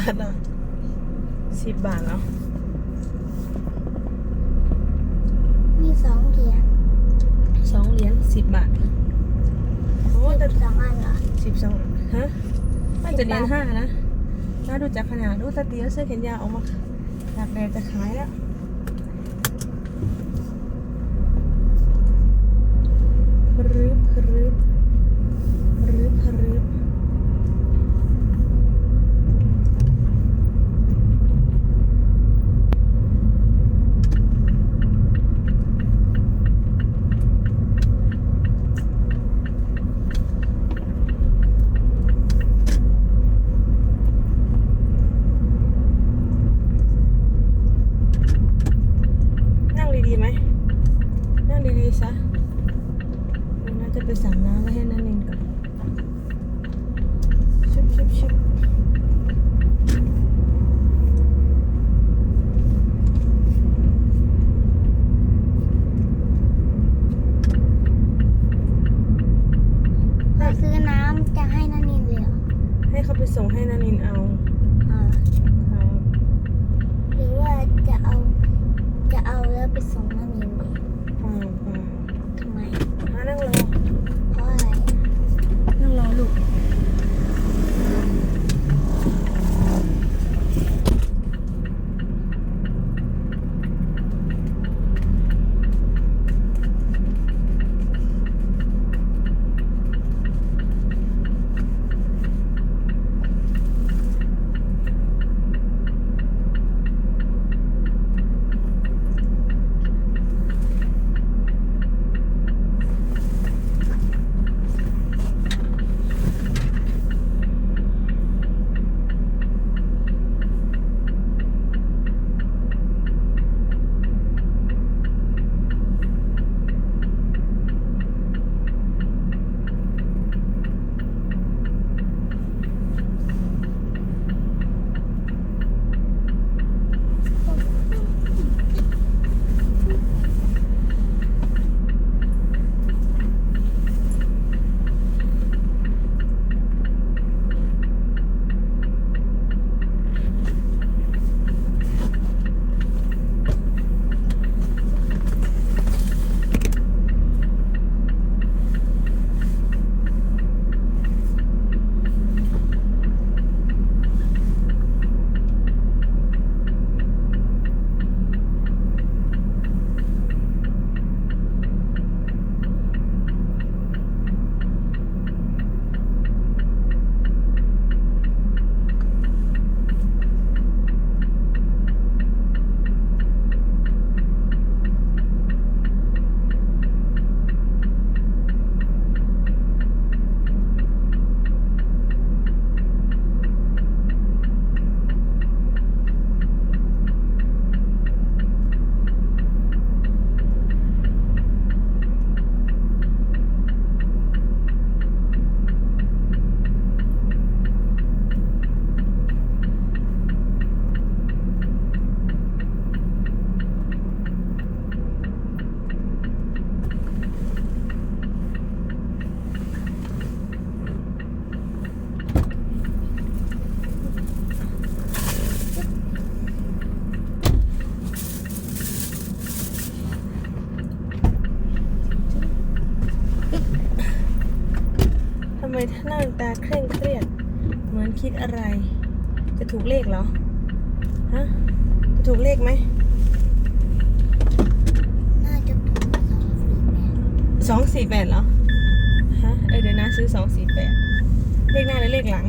าทเหรอสิบบาทเหรอมีสองเหรียญสองเหรียญสิบบาทโอ้แต่สองอันเหรอสิบสองฮะน่าจะเหรียญสิบบาทห้านะน่าดูจากขนาดดูตาเตียวเสื้อแขนยาวออกมาตากแดดจะขายแล้ว น้าตาเคร่งเครียด เหมือนคิดอะไร จะถูกเลขเหรอ ฮะ จะถูกเลขไหมน่าจะถูกสองสี่แปดสองสี่แปดเหรอ ฮะ เออเดี๋ยวนะซื้อสองสี่แปดเลขหน้าหรือเลขหลัง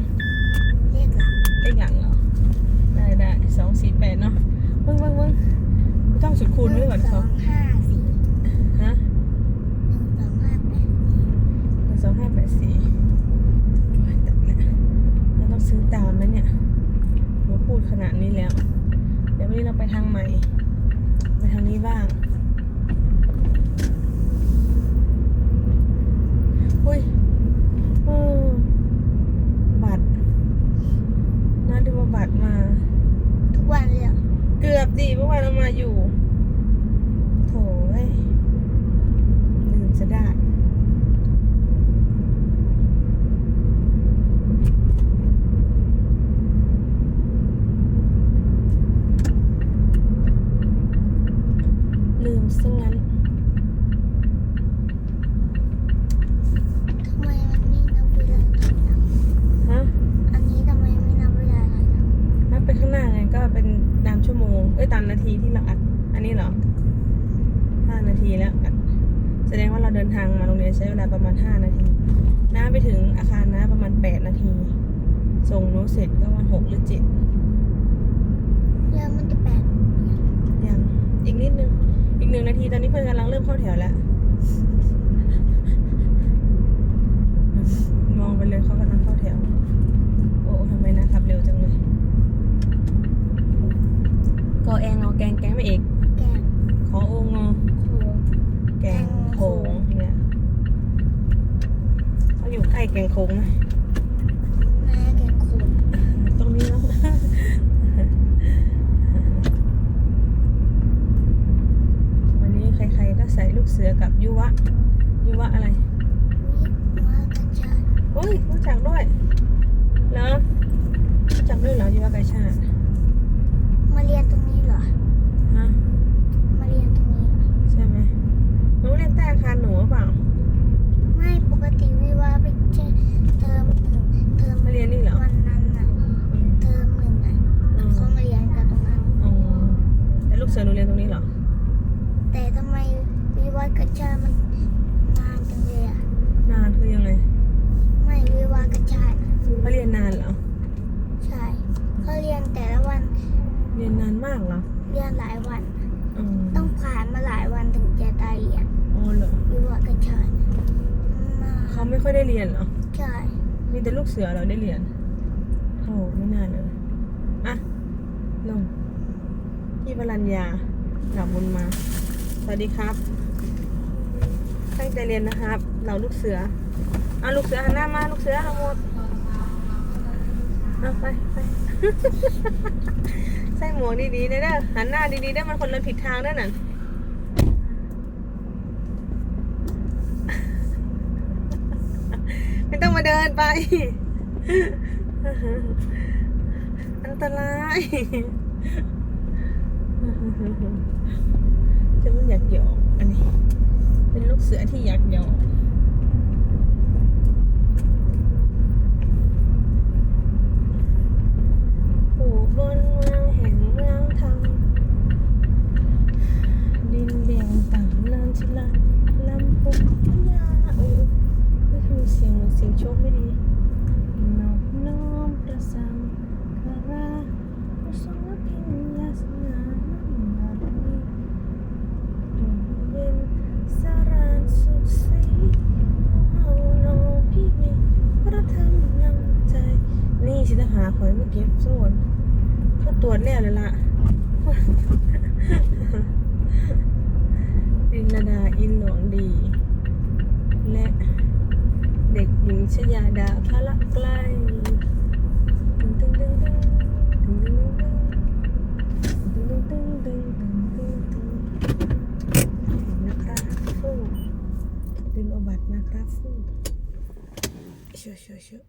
เลขหลัง เลขหลังเหรอ ได้ได้สองสี่แปดเนาะเบิ้งเบิ้งเบิ้งไม่ต้องสุดคูณไว้ก่อนสสอองงห้าสี่ ฮะ หนึ่งสองห้าแปด หนึ่งสองห้าแปดสี่โอ้ยตายละเราต้องซื้อตามไหมเนี่ยหนูพูดขนาดนี้แล้ว เดี๋ยววันนี้เรา ไปทางใหม่ ไปทางนี้บ้าง อุ้ยเออบัตรน่าดูว่าบัตรมา ทุกวันเลยเหรอ เกือบดีเมื่อวานเรามาอยู่ โถยลืมจะได้ นาทีที่เราอัด อันนี้เหรอห้านาทีแล้วอัดแสดงว่าเราเดินทางมาโรงเรียนใช้เวลาประมาณห้านาที น้าไปถึงอาคารน้าประมาณแปดนาที ส่งหนูเสร็จก็ประมาณหกหรือเจ็ดแล้วมันจะแปลกยังอีกนิดนึง อีกหนึ่งนาทีตอนนี้เพื่อนกำลังเริ่มเข้าแถวแล้ว มองไปเลยเขากำลังเข้าแถว โอ้ทำไมนะขับเร็วจังเลยกอแองอแกงแกงไม่เอก แกง ขอโองอ โค แกงโขงเนี่ยเขาอยู่ใกล้ แกงโขงไหมแม่แกงโคตรงนี้แล้ววันนี้ใครๆก็ใส่ลูกเสือกับยุวะ ยุวะอะไรวิว่ากระชายเฮ้ยรู้จักด้วยเหรอรู้จักด้วยเหรอยุวะกาชาติมาเรียนตรงนี้เหรอฮะมาเรียนตรงนี้เหรอใช่ไหมหนูเรียนใต้อาคารหนูหรือเปล่า ไม่ปกติวิว่าไปเจอเทอมหนึ่งเทอม มาเรียนนี่เหรอ วันนั้นน่ะ อืม เทอมหนึ่งอะ อืม เขามาเรียนกันตรงนั้น อ๋อแต่ลูกเสือหนูเรียนตรงนี้เหรอ แต่ทำไมวิวัฒน์กระชายมันนานจังเลยอะ นานคือยังไง ไม่วิวัฒน์กระชายน่ะ เขาเรียนนานเหรอ ใช่เขาเรียนแต่ละวัน เรียนนานมากเหรอเรียนหลายวัน อืมต้องผ่านมาหลายวันถึงจะได้เรียนอ๋อเหรอวิวัฒน์กระชายน่ะมาเขาไม่ค่อยได้เรียนเหรอ ใช่มีแต่ลูกเสือเราได้เรียนโอ้ไม่น่าเลย อะ ลง พี่วรัญญาหลับบุญมา สวัสดีครับ ตั้งใจเรียนนะครับ เราลูกเสือ เอาลูกเสือหันหน้ามา ลูกเสือเอาหมดเอาไปไป ใส่หมวกดีๆเด้อเด้อหันหน้าดีๆเด้อมันคนละผิดทางเด้อนั่นไม่ต้องมาเดินไป อันตรายจะมันอยากหยอกอันนี้ เป็นลูกเสือที่อยากหยอกผู้บนเมืองแห่งเมืองทองดินแดงต่างนานชิลาลำพุงพญาโอ้ไม่คือเสียงเหมือนเสียงโชคไม่ดีนอบน้อมประสังคาราผู้ทรงอภิญญาสง่านำบารมี ร่มเย็นสารานสุขสีเฮาโนพี่มีพระธรรมนำใจ นี่สิทหา คอยมาเก็บโซนก็ตรวจแล้วเลยล่ะดินดาอินหลวงดี และเด็กหญิงชยาดาพระละใกล้ตึงตึงตึงตึงตึงตึงตึงตึงตึงตึงตึงตึงตึงนะครับฟูดึงเอบัตรมาครับฟูชัวชัวชัว